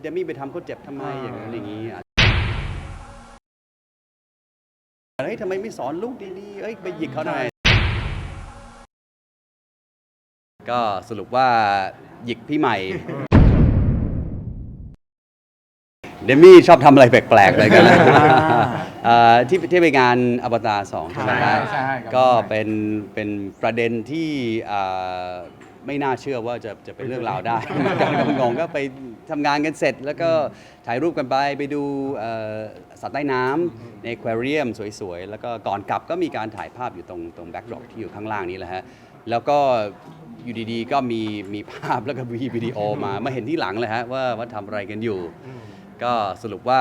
เดมี่ไปทำเขาเจ็บทำไมอย่างนั้นอย่างนี้เฮ้ยทำไมไม่สอนลูกดีๆเอ้ยไปหยิกเขาหน่อยก็สรุปว่าหยิกพี่ใหม่ เดมี่ชอบทำอะไรแปลกๆเลยกันนะเอ่อที่ที่ไปงานอวตารสองใช่ไหมครับใช่ครับ ก็เป็นเป็นประเด็นที่เอ่อ ไม่น่าเชื่อว่าจะจะเป็นเรื่องราวได้ การงงๆก็ไปทำงานกันเสร็จ แล้วก็ถ่ายรูปกันไปไปดูเอ่อสัตว์ใต้น้ำในแควเรียมสวยๆ แล้วก็ก่อนกลับก็มีการถ่ายภาพอยู่ตรงตรงแบ็กดรอปที่อยู่ข้างล่างนี้แหละฮะ แล้วก็อยู่ดีๆ ก็มีมีภาพแล้วก็มีวิดีโอมามาเห็นที่หลังเลยฮะว่าว่าทำอะไรกันอยู่ ก็สรุปว่า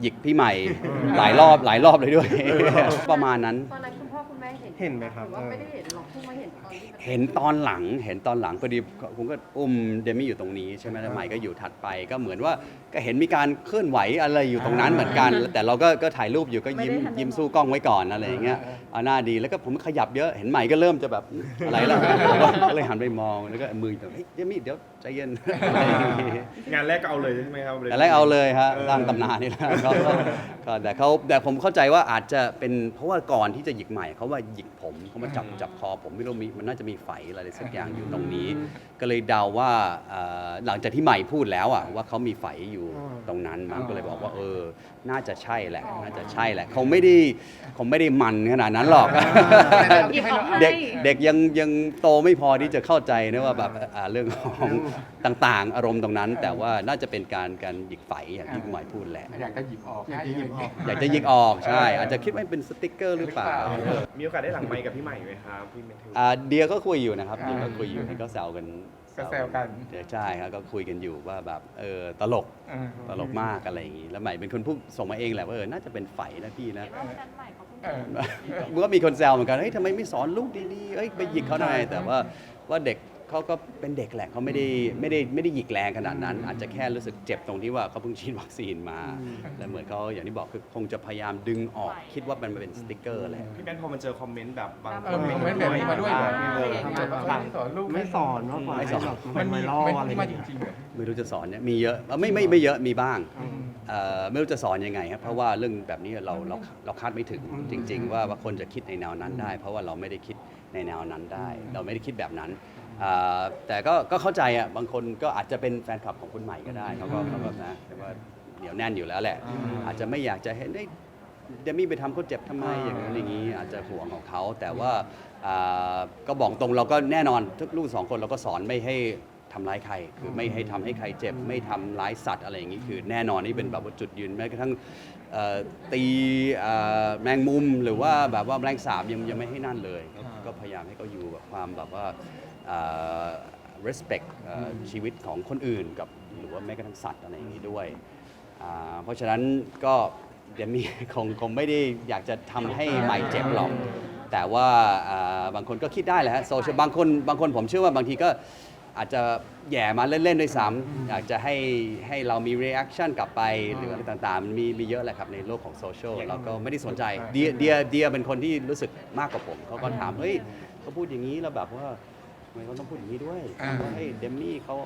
หยิกพี่ใหม่หลายรอบหลายรอบเลยด้วย ประมาณนั้น ตอนนั้นคุณ พ่อคุณแม่เห็นเห็นไหมครับรือว่าไม่ได้เห็นหรอกเพิ่งมาเห็นตอนที่มันเห็นตอนหลังเห็นตอนหลังพอดีผมก็อุ้มเดมี่อยู่ตรงนี้ใช่ไหมแล้วใหม่ก็อยู่ถัดไปก็เหมือนว่าก็เห็นมีการเคลื่อนไหวอะไรอยู่ตรงนั้นเหมือนกัน แต่เราก็ก็ถ่ายรูปอยู่ก็ยิ้มยิ้มสู้กล้องไว้ก่อนอะไรอย่างเงี้ยเอาหน้าดีแล้วก็ผมขยับเยอะเห็นใหม่ก็เริ่มจะแบบอะไรแล้วผมก็เลยหันไปมองแล้วก็มือแบบเฮ้ยเดมี่เดี๋ยวใจเย็นอะไรอย่างงี้งานแรกก็เอาเลยใช่ไหมครับแต่แรกเอาเลยฮะสร้างตำนานนี่แหละก็ก็ก็แต่เขาแต่ผมเข้าใจว่าอาจจะเป็นเพราะว่าก่อนที่จะหยิกใหม่เขาว่าหยิกผมเขามาจับจับคอผมไม่รู้มีมันน่าจะมีไฝอะไรสักอย่างอยู่ตรงนี้ ก็เลยเดาว่าเอ่อหลังจากที่ใหม่พูดแล้วอะว่าเขามีไฝอยู่ตรงนั้นมันก็เลยบอกว่าเออ น่าจะใช่แหละ น่าจะใช่แหละคงไม่ได้คงไม่ได้มันขนาดนั้นหรอก หยิบออกให้เด็กเด็กยังยังโตไม่พอที่จะเข้าใจนะว่าแบบอ่าเรื่องของต่างๆ อารมณ์ตรงนั้น แต่ว่าน่าจะเป็นการการหยิกไฝอย่างที่คุณหมายพูดแหละ อยากจะหยิบออกอยากจะหยิบออก อยากจะหยิกออกใช่ อาจจะคิดว่าเป็นสติกเกอร์หรือเปล่ามีโอกาสได้หลังไมค์กับพี่ใหม่ไหมครับพี่เมทิว อ่าเดียก็คุยอยู่นะครับเดียก็คุยอยู่นี่ก็แซวกันก็แซวกัน เดี๋ยวใช่ครับก็คุยกันอยู่ว่าแบบเออตลกเออตลกมากอะไรอย่างงี้แล้วใหม่เป็นคนพูดส่งมาเองแหละว่าเออน่าจะเป็นไฝนะพี่นะ เห็นว่าวันนั้นใหม่เขาเพิ่งเออ มันก็มีคนแซวเหมือนกัน เฮ้ยทำไมไม่สอนลูกดีๆ เอ้ยไปหยิกเขาหน่อย แต่ว่าว่าเด็ก เขาก็เป็นเด็กแหละเขาไม่ได้ไม่ได้ไม่ได้หยิกแรงขนาดนั้น อาจจะแค่รู้สึกเจ็บตรงที่ว่าเขาเพิ่งฉีดวัคซีนมาแล้วเหมือนเขาอย่างที่บอกคือคงจะพยายามดึงออกคิดว่ามันเป็นสติกเกอร์แหละพี่แบนพอมันเจอคอมเมนต์แบบบางเออมีคอมเมนต์แบบนี้มาด้วยเหรอเออไม่สอนลูกไม่สอนมากกว่าไม่สอนให้แบบมัมันนมีไวรัลมันอะไรมีอย่างมาจเงี้ยริงๆเหรอไม่รู้จะสอนเนี่ยมีเยอะเอ่อไม่ไม่ไม่เยอะมีบ้างเอ่อไม่รู้จะสอนยังไงครับเพราะว่าเรื่องแบบนี้เราเราเราคาดไม่ถึงจริง ๆ ว่าว่าคนจะคิดในแนวนั้นได้ เพราะว่าเราไม่ได้คิดในแนวนั้นได้ เราไม่ได้คิดแบบนั้น อ่าแต่ก็ก็เข้าใจอะบางคนก็อาจจะเป็นแฟนคลับของคุณใหม่ก็ได้เขาก็เขาก็นะแต่ว่าเหนียวแน่นอยู่แล้วแหละ อาจจะไม่อยากจะเห็นได้เดมี่ไปทำเขาเจ็บทำไมอย่างนั้นอย่างนี้อาจจะห่วงของเขา แต่ว่าอ่าก็บอกตรงเราก็แน่นอนทุกลูกสองคนเราก็สอนไม่ให้ทำร้ายใคร คือไม่ให้ทำให้ใครเจ็บ ไม่ทำร้ายสัตว์อะไรอย่างนี้คือแน่นอนนี่เป็นแบบว่าจุดยืนแม้กระทั่งเอ่อตีเอ่อแมงมุมหรือว่าแบบว่าแมลงสาบยังยังไม่ให้นั่นเลยก็ก็พยายามให้เขาอยู่แบบความแบบว่าเอ่อ respect เอ่อชีวิตของคนอื่นกับหรือว่าแม้กระทั่งสัตว์อะไรอย่างนี้ด้วยอ่าเพราะฉะนั้นก็เดมี่ คงคงไม่ได้อยากจะทำให้ใหม่เจ็บหรอก แต่ว่าอ่าบางคนก็คิดได้แหละฮะโซเชียลบางคนบางคนผมเชื่อว่าบางทีก็อาจจะแหย่มาเล่น ๆ ด้วยซ้ำอยากจะให้ให้เรามี reaction กลับไปหรืออะไรต่างๆ มันมีมีเยอะแหละครับในโลกของโซเชียลเราก็ไม่ได้สนใจเดียเดียเดียเป็นคนที่รู้สึกมากกว่าผมเขาก็ถาม เฮ้ยเขาพูดอย่างนี้แล้วแบบว่าทำ ไมเขาต้องพูดอย่างนี้ด้วยอ่าเฮ้ยเดมมี่เขา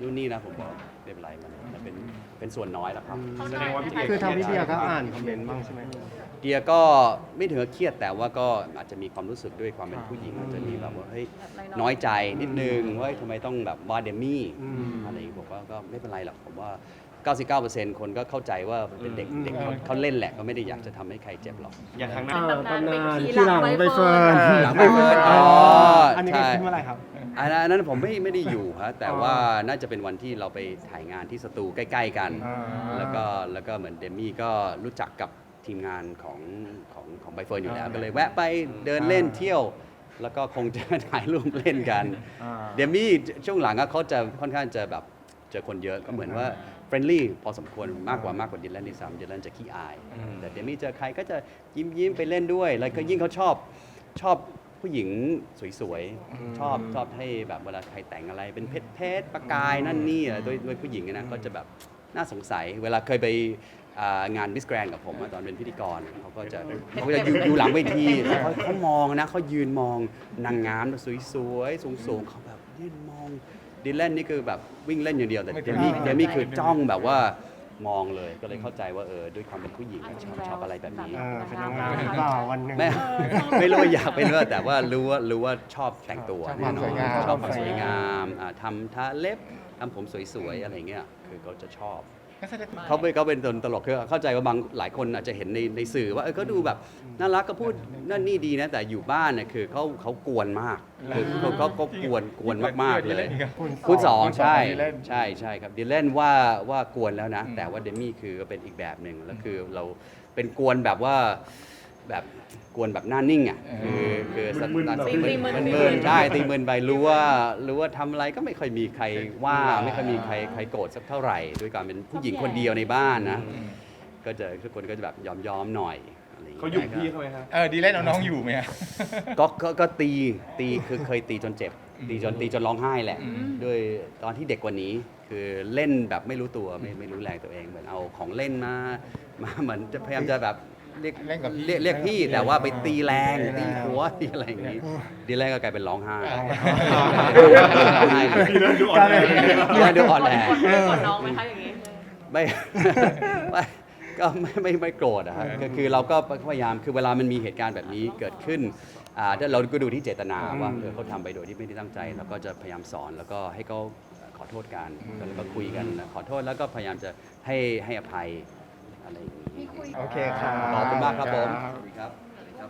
นู่นนี่นะผมบอกไม่เป็นไรมันมันเป็นเป็นส่วนน้อยแหละครับ แสดงว่าพี่เดียคือทางพี่เดียก็อ่านคอมเมนต์บ้างใช่ไหม เดียก็ไม่ถึงกับเครียดแต่ว่าก็อาจจะมีความรู้สึกด้วยความเป็นผู้หญิงอาจจะมีแบบว่าเฮ้ยน้อยใจนิดนึงว่าเฮ้ยทำไมต้องแบบว่าเดมี่อืม อะไรอย่างงี้บอกว่าก็ไม่เป็นไรหรอกผมว่า 99%คนก็เข้าใจว่าเป็นเด็กอืม เด็กเขาเขาเล่นแหละก็ไม่ได้อยากจะทำให้ใครเจ็บหรอก อย่างครั้งหน้า เออตำนานที่ที่หหลัลังงใบใบเฟิเฟิร์ร์นนหลังใบเฟิร์นอ๋ออั นนี้ใช่คือเมื่อไหร่ครับ อันนั้นอันนั้นผมไม่ไม่ได้อยู่ฮะแต่อ๋อว่าน่าจะเป็นวันที่เราไปถ่ายงานที่สตูใกล้ๆกัน อ่า แล้วก็แล้วก็เหมือนเดมี่ก็รู้จักกับทีมงานของของของใบเฟิร์นอยู่แล้ว อ่าก็เลยแวะไปเดินเล่นเที่ยว แล้วก็คงจะ ถ่ายรูปเล่นกันอ่าเดมี่ช่วงหลังอะเขาจะค่อนข้างจะแบบเจอคนเยอะก็เหมือนว่าเฟ รนลี่พอสมควรมากกว่ามากกว่าดิแลนที่สามดิแลนจะขี้อายอืมแต่เดมี่เจอใครก็จะยิ้มยิ้มๆไปเล่นด้วย แล้วก็ยิ่งเขาชอบชอบผู้หญิงสวยๆ ชอบชอบให้แบบเวลาใครแต่งอะไรเป็นเพชรเพชรประกายนั่นนี่อะไรด้วยด้วยผู้หญิงอะนะก็จะแบบน่าสงสัย เวลาเคยไปอ่างานมิสแกรนกับผมอะตอนเป็นพิธีกรเขาก็จะเขาก็จะอยู่อยู่หลังเวทีแล้วเขาเขามองนะเขายืนมองนางงามสวยๆสูงๆเขาแบบยืนมอง ดีแลนนี่คือแบบวิ่งเล่นอย่างเดียวแต่ไม่เดมี่ไม่เดมี่คือจ้องแบบว่ามองเลยก็เลยเข้าใจว่าเออด้วยความเป็นผู้หญิงอะชอบชอบอะไรแบบนี้ เออเป็นนางงามหรือเปล่าวันหนึ่ง ไม่ไม่รู้ว่าอยากเป็นว่าแต่ว่ารู้ว่ารู้ว่าชอบแต่งตัวชอบคแน่วามนสอวนยงาม ชอบความสวยงามอ่าทำทาเล็บทำผมสวยๆอะไรเงี้ยคือเขาจะชอบ ก็แสดงเขาเป็นเขาเป็นตนตลกคือเข้าใจว่าบางหลายคนอาจจะเห็นในในสื่อว่าเออก็ดูแบบน่ารักก็พูดนั่นนี่ดีนะแต่อยู่บ้านเนี่ยคือเขาเขากวนมากคือเขาเขาเขากวนกวนมากๆเลยคุณสองใช่ดีเล่นใช่ใช่ครับดีเล่นว่าว่ากวนแล้วนะ แต่ว่าเดมี่คือก็เป็นอีกแบบหนึ่งแล้วคือเราเป็นกวนแบบว่า แบบกวนแบบหน้านิ่งอะคือคือสมึนๆไตล์แบบ ตีมึนมึนๆใช่ตีมึนไปรู้ว่ารู้ว่าทำอะไรก็ไม่ค่อยมีใครว่าไม่ค่อยมีใครใครโกรธสักเท่าไหร่ด้วยการเป็นผู้หญิงคนเดียวในบ้านนะ ก็จะทุกคนก็จะแบบยอมยอมๆหน่อยอะไรอย่างเขาเงี้ยหยุดพี่เขาไหมครับเออดีเล่นเอาน้องอยู่ไหมอะ ก็ก็ก็ตีตีคือเคยตีจนเจ็บ ตีจนตีจนร้องไห้แหละ อืม ด้วยตอนที่เด็กกว่านี้ คือเล่นแบบไม่รู้ตัวไม่ไม่รู้แรงตัวเองเหมือนเอาของเล่นมามาเหมือนจะพยายามจะแบบ เรียกเล่นกับพี่เรียกเรียกพี่แต่ว่าไปตีแรงเออตีหัวตีอะไรอย่างนี้ดีแรกก็กลายเป็นร้องไห้อ๋อร้องไห้เลยพี่เล่นดูอ่อนแอดีแรกดูอ่อนแอกดน้องไหมคะอย่างนี้ ไม่ไม่ก็ไม่ไม่ไม่โกรธอะครับก็คือเราก็พยายามคือเวลามันมีเหตุการณ์แบบนี้เกิดขึ้นอ่าถ้าเราก็ดูที่เจตนาว่าเออเขาทำไปโดยที่ไม่ได้ตั้งใจเราก็จะพยายามสอนแล้วก็ให้เขาขอโทษกันแล้วก็คุยกันขอโทษแล้วก็พยายามจะให้ให้อภัยอะไรอย่างนี้ มีคุย โอเคครับ ขอบคุณมากครับผมครับสวัสดีครับ